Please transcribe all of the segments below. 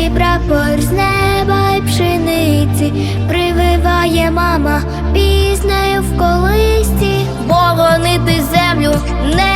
Український прапор з неба й пшениці прививає мама піснею в колисці. Боронити землю, не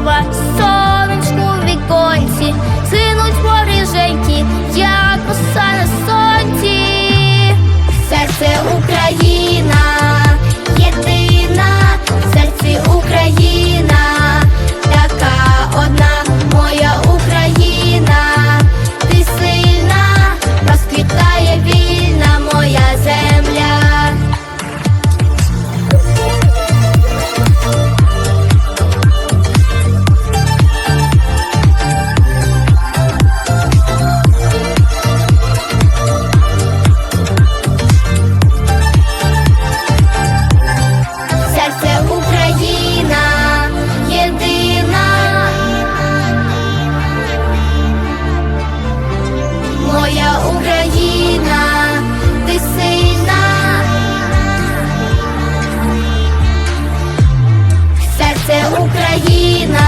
power Україна.